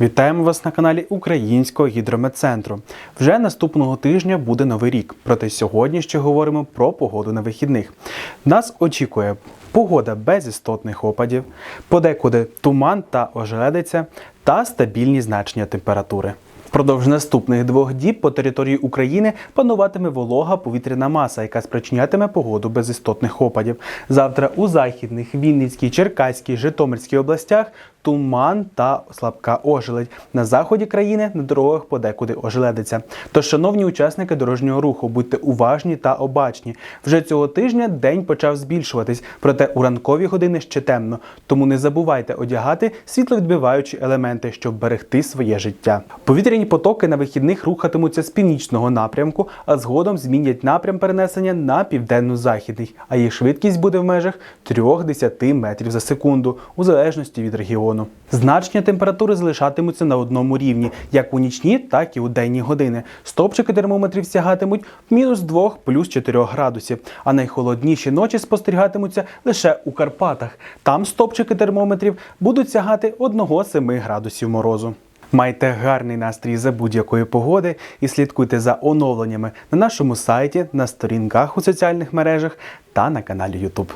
Вітаємо вас на каналі Українського гідрометцентру. Вже наступного тижня буде новий рік. Проте сьогодні ще говоримо про погоду на вихідних. Нас очікує погода без істотних опадів, подекуди туман та ожеледиця та стабільні значення температури. Впродовж наступних двох діб по території України пануватиме волога повітряна маса, яка спричинятиме погоду без істотних опадів. Завтра у західних, Вінницькій, Черкаській, Житомирській областях туман та слабка ожеледь. На заході країни на дорогах подекуди ожеледиться. Тож, шановні учасники дорожнього руху, будьте уважні та обачні. Вже цього тижня день почав збільшуватись, проте у ранкові години ще темно. Тому не забувайте одягати світловідбиваючі елементи, щоб берегти своє життя. Повітряні потоки на вихідних рухатимуться з північного напрямку, а згодом змінять напрям перенесення на південно-західний, а їх швидкість буде в межах 3-10 метрів за секунду, у залежності від регіону. Значення температури залишатимуться на одному рівні, як у нічні, так і у денні години. Стопчики термометрів сягатимуть мінус 2 плюс 4 градусів, а найхолодніші ночі спостерігатимуться лише у Карпатах. Там стопчики термометрів будуть сягати 1-7 градусів морозу. Майте гарний настрій за будь-якої погоди і слідкуйте за оновленнями на нашому сайті, на сторінках у соціальних мережах та на каналі YouTube.